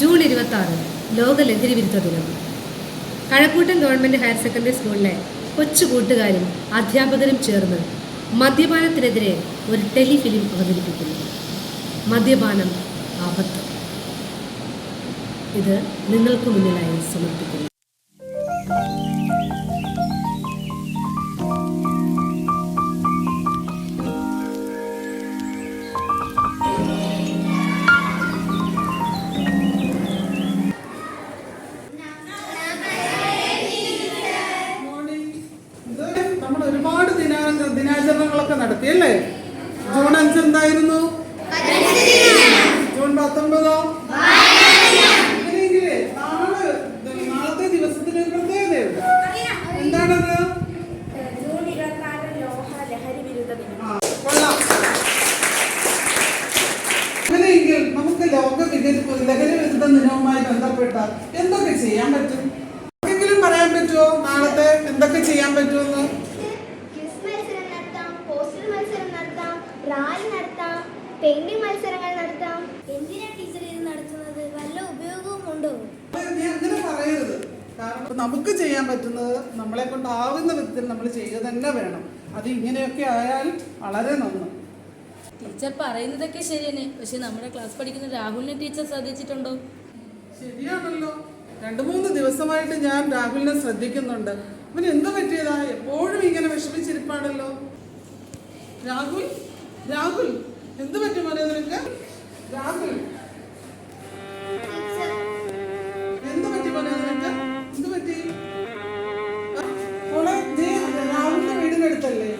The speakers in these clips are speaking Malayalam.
ജൂൺ ഇരുപത്തി ആറ് ലോക ലഹരി വിരുദ്ധ ദിനം. കഴക്കൂട്ടം ഗവൺമെന്റ് ഹയർ സെക്കൻഡറി സ്കൂളിലെ കൊച്ചു കൂട്ടുകാരും അധ്യാപകരും ചേർന്ന് മദ്യപാനത്തിനെതിരെ ഒരു ടെലിഫിലിം അവതരിപ്പിക്കുന്നു. മദ്യപാനം ആപത്ത്. ഇത് നിങ്ങൾക്ക് മുന്നിലായി സമർപ്പിക്കുന്നു. നമ്മൾ ഒരുപാട് ദിനാ ദിനാചരണങ്ങളൊക്കെ നടത്തി അല്ലേ? ജൂൺ അഞ്ച് എന്തായിരുന്നു? ജൂൺ പത്തൊമ്പതോ? ഒരു പ്രത്യേകതയുണ്ട് നമുക്ക് ലഹരി ബന്ധപ്പെട്ട എന്തൊക്കെ ചെയ്യാൻ പറ്റും? എന്തെങ്കിലും പറയാൻ പറ്റുമോ നാളത്തെ എന്തൊക്കെ ചെയ്യാൻ പറ്റുമെന്ന്? പെയിന്റിംഗ് മത്സരങ്ങൾ നടത്താം. എന്തിനാ ടീച്ചർ ഇത് നടത്തുന്നത്? വല്ല ഉപയോഗവും ഉണ്ടോ? അങ്ങനെ പറയരുത്. കാരണം നമുക്ക് ചെയ്യാൻ പറ്റുന്നത് നമ്മളെ കൊണ്ടാവുന്ന വിധത്തിൽ നമ്മൾ ചെയ്യുക തന്നെ വേണം. അത് ഇങ്ങനെയൊക്കെ ആയാൽ വളരെ നന്ന്. ടീച്ചർ പറയുന്നതൊക്കെ ശരിയാണ് പക്ഷെ നമ്മുടെ ക്ലാസ് പഠിക്കുന്ന രാഹുലിനെ ടീച്ചർ ശ്രദ്ധിച്ചിട്ടുണ്ടോ? ശരിയാണല്ലോ. രണ്ടു മൂന്ന് ദിവസമായിട്ട് ഞാൻ രാഹുലിനെ ശ്രദ്ധിക്കുന്നുണ്ട്. അവന് എന്ത് പറ്റിയതാ? എപ്പോഴും ഇങ്ങനെ വിഷമിച്ചിരിപ്പാണല്ലോ. രാഹുൽ? രാഹുൽ? എന്ത് പറ്റി മോനെ നിനക്ക്? രാഹുൽ എന്ത് പറ്റി മോനെ നിനക്ക്? എന്ത് പറ്റി? മോളെ നീ രാഹുലിന്റെ വീടിനടുത്തല്ലേ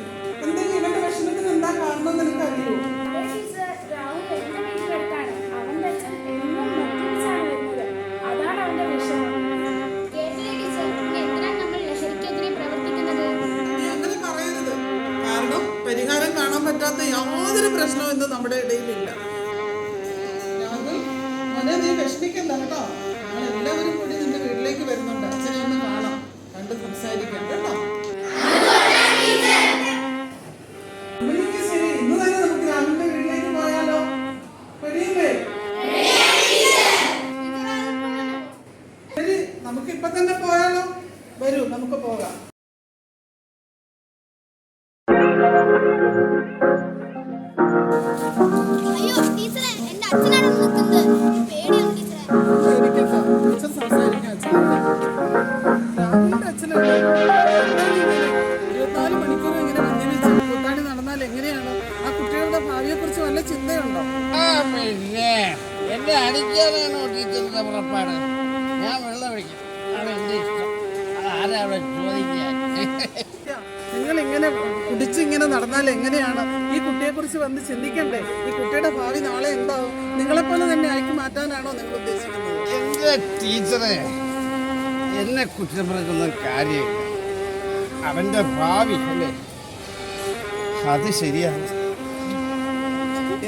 പറ്റാത്ത യാതൊരു പ്രശ്നവും ഇന്ന് നമ്മുടെ ഇടയിലില്ല. നമുക്ക് രാഹുലിന്റെ വീട്ടിലേക്ക് ഇപ്പൊ തന്നെ പോയാലോ? വരൂ നമുക്ക് പോകാം. വല്ല ചിന്തയുണ്ടോ? ആ പിന്നെ എന്നെ അടിക്കാനാണോ ടീച്ചറിന്റെ പുറപ്പാട്. ഞാൻ വെള്ളം ഒഴിക്കും. ആണ് എന്റെ ഇഷ്ടം. അതാരാ അവിടെ ചോദിക്കാൻ? നിങ്ങൾ ഇങ്ങനെ കുടിച്ച് ഇങ്ങനെ നടന്നാൽ എങ്ങനെയാണ്? ഈ കുട്ടിയെ കുറിച്ച് വന്ന് ചിന്തിക്കണ്ടേ? ഈ കുട്ടിയുടെ ഭാവി നാളെ എന്താവും? നിങ്ങളെപ്പോലെ തന്നെ ആക്കി മാറ്റാനാണോ നിങ്ങൾ ഉദ്ദേശിക്കുന്നത്? എന്റെ ടീച്ചറെ എന്നെ കുറ്റം പറയുന്ന കാര്യമില്ല. അവന്റെ ഭാവി അല്ലേ? അത് ശരിയാണ്.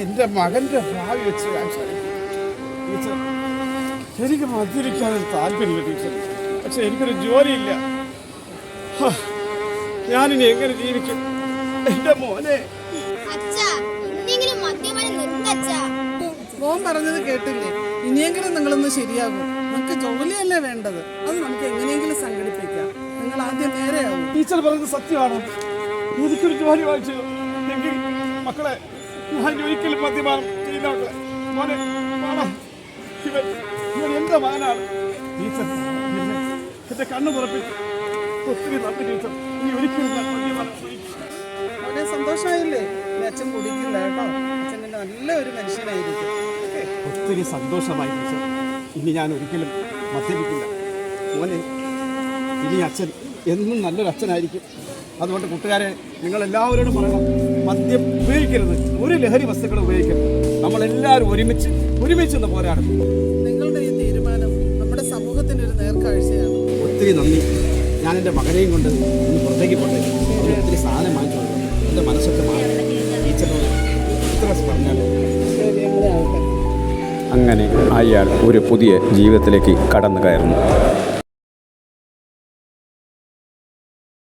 എന്റെ മകന്റെ ഭാവി വെച്ച് ഞാൻ ടീച്ചർ എനിക്ക് മദ്യപിക്കാനൊരു താല്പര്യമില്ല ടീച്ചർ. പക്ഷെ എനിക്കൊരു ജോലിയില്ല. ഞാനിനി എങ്ങനെ ജീവിക്കും? എന്റെ മോനെ. മോൻ പറഞ്ഞത് കേട്ടില്ലേ? ഇനിയെങ്കിലും നിങ്ങളൊന്ന് ശരിയാകും. നമുക്ക് ജോലിയല്ലേ വേണ്ടത്? അത് നമുക്ക് എങ്ങനെയെങ്കിലും സംഘടിപ്പിക്കാം. നിങ്ങൾ ആദ്യം നേരെയാവും. ടീച്ചർ പറഞ്ഞത് സത്യമാണ്. എനിക്കൊരു ജോലി വായിച്ചു എങ്കിൽ മക്കളെ ഞാൻ ഒരിക്കലും മദ്യപാനം ചെയ്യില്ല മോനെ ഇവൻ ഇവൻ എന്റെ മാനാണ്? ടീച്ചർ എന്റെ കണ്ണു തുറപ്പിച്ചു ഒത്തിരി നന്ദി ടീച്ചർ. ഇനി ഒരിക്കലും ഞാൻ മദ്യപാനം വളരെ സന്തോഷമായില്ലേ? അച്ഛൻ കുടിക്കില്ല കേട്ടോ. അച്ഛൻ നല്ല നല്ലൊരു മനുഷ്യനായിരിക്കും. ഒത്തിരി സന്തോഷമായി ടീച്ചർ. ഇനി ഞാൻ ഒരിക്കലും മദ്യപിക്കില്ല. മോനെ ഇനി അച്ഛൻ എന്നും നല്ലൊരു അച്ഛനായിരിക്കും. അതുകൊണ്ട് കൂട്ടുകാരെ നിങ്ങളെല്ലാവരോടും പറയണം. മദ്യം ഉപയോഗിക്കരുത്. ഒരു ലഹരി വസ്തുക്കൾ ഉപയോഗിക്കരുത്. നമ്മളെല്ലാവരും ഒരുമിച്ച് ഒരുമിച്ച് ഒന്ന് പോരാടും നിങ്ങളുടെ ഈ തീരുമാനം നമ്മുടെ സമൂഹത്തിന് ഒരു നേർക്കാഴ്ചയാണ്. ഒത്തിരി നന്ദി. ഞാൻ എന്റെ മകനെയും കൊണ്ട് ഇന്ന് പുറത്തേക്ക് പോട്ടെ. ഒത്തിരി സാധനം വാങ്ങിച്ചു കൊടുക്കും എന്റെ മനസ്സൊക്കെ മാറി. ഇത്ര പറഞ്ഞാൽ അങ്ങനെ അയാൾ ഒരു പുതിയ ജീവിതത്തിലേക്ക് കടന്നു കയറുന്നു.